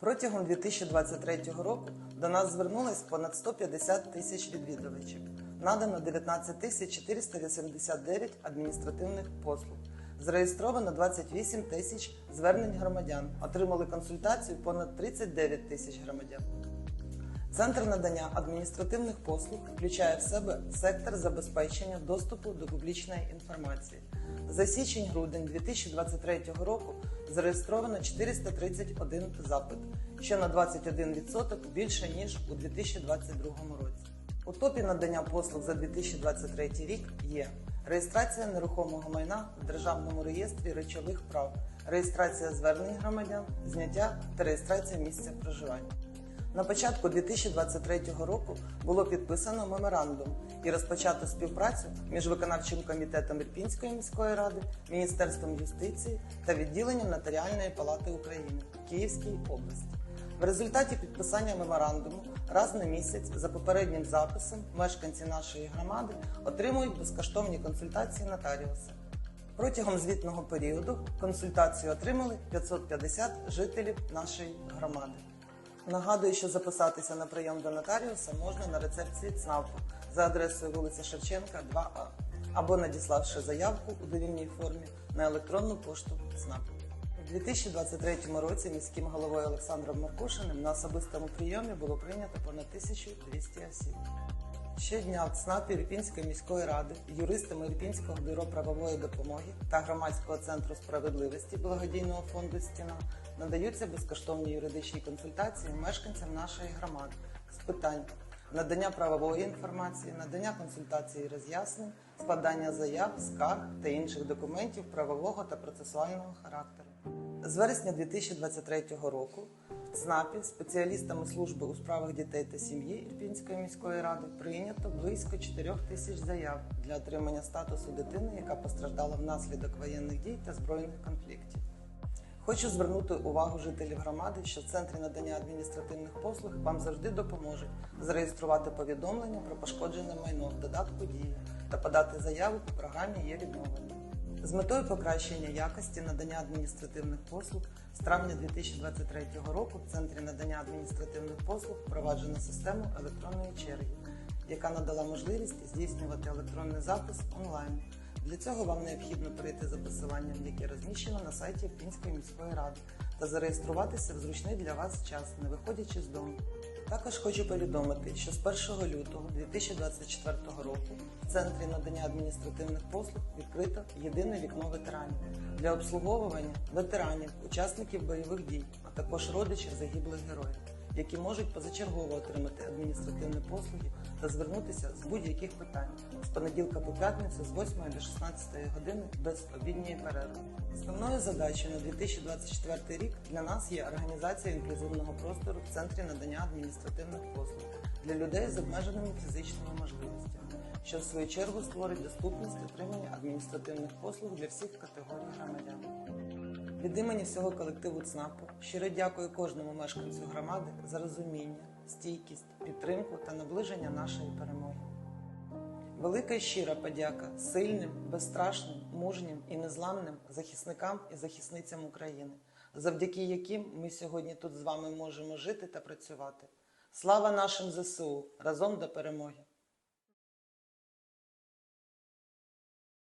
Протягом 2023 року до нас звернулось понад 150 тисяч відвідувачів. Надано 19 тисяч 489 адміністративних послуг. Зареєстровано 28 тисяч звернень громадян. Отримали консультацію понад 39 тисяч громадян. Центр надання адміністративних послуг включає в себе сектор забезпечення доступу до публічної інформації. За січень-грудень 2023 року зареєстровано 431 запит, що на 21% більше ніж у 2022 році. У топі надання послуг за 2023 рік є реєстрація нерухомого майна в Державному реєстрі речових прав, реєстрація звернень громадян, зняття та реєстрація місця проживання. На початку 2023 року було підписано меморандум і розпочато співпрацю між виконавчим комітетом Ірпінської міської ради, Міністерством юстиції та відділенням Нотаріальної палати України Київській області. В результаті підписання меморандуму раз на місяць за попереднім записом мешканці нашої громади отримують безкоштовні консультації нотаріуса. Протягом звітного періоду консультацію отримали 550 жителів нашої громади. Нагадую, що записатися на прийом до нотаріуса можна на рецепції ЦНАПу за адресою вулиця Шевченка, 2А, або надіславши заявку у довільній формі на електронну пошту ЦНАП. У 2023 році міським головою Олександром Маркушиним на особистому прийомі було прийнято понад 1200 осіб. Щодня в ЦНАПі Ірпінської міської ради, юристами Ірпінського бюро правової допомоги та громадського центру справедливості благодійного фонду Стіна надаються безкоштовні юридичні консультації мешканцям нашої громади з питань надання правової інформації, надання консультацій і роз'яснень, складання заяв, скарг та інших документів правового та процесуального характеру. З вересня 2023 року в ЦНАПі спеціалістами служби у справах дітей та сім'ї Ірпінської міської ради прийнято близько 4 тисяч заяв для отримання статусу дитини, яка постраждала внаслідок воєнних дій та збройних конфліктів. Хочу звернути увагу жителів громади, що в центрі надання адміністративних послуг вам завжди допоможуть зареєструвати повідомлення про пошкоджене майно в додатку дії та подати заяву по програмі є відновлення. З метою покращення якості надання адміністративних послуг з травня 2023 року в центрі надання адміністративних послуг впроваджено систему електронної черги, яка надала можливість здійснювати електронний запис онлайн. Для цього вам необхідно перейти за посиланням, яке розміщено на сайті Пінської міської ради, та зареєструватися в зручний для вас час, не виходячи з дому. Також хочу повідомити, що з 1 лютого 2024 року в центрі надання адміністративних послуг відкрито єдине вікно ветеранів для обслуговування ветеранів, учасників бойових дій, а також родичів загиблих героїв, які можуть позачергово отримати адміністративні послуги та звернутися з будь-яких питань з понеділка по п'ятницю з 8 до 16 години без обідньої перерви. Основною задачею на 2024 рік для нас є організація інклюзивного простору в центрі надання адміністративних послуг для людей з обмеженими фізичними можливостями, що в свою чергу створить доступність отримання адміністративних послуг для всіх категорій громадян. Від імені всього колективу ЦНАПу щиро дякую кожному мешканцю громади за розуміння, стійкість, підтримку та наближення нашої перемоги. Велика і щира подяка сильним, безстрашним, мужнім і незламним захисникам і захисницям України, завдяки яким ми сьогодні тут з вами можемо жити та працювати. Слава нашим ЗСУ! Разом до перемоги!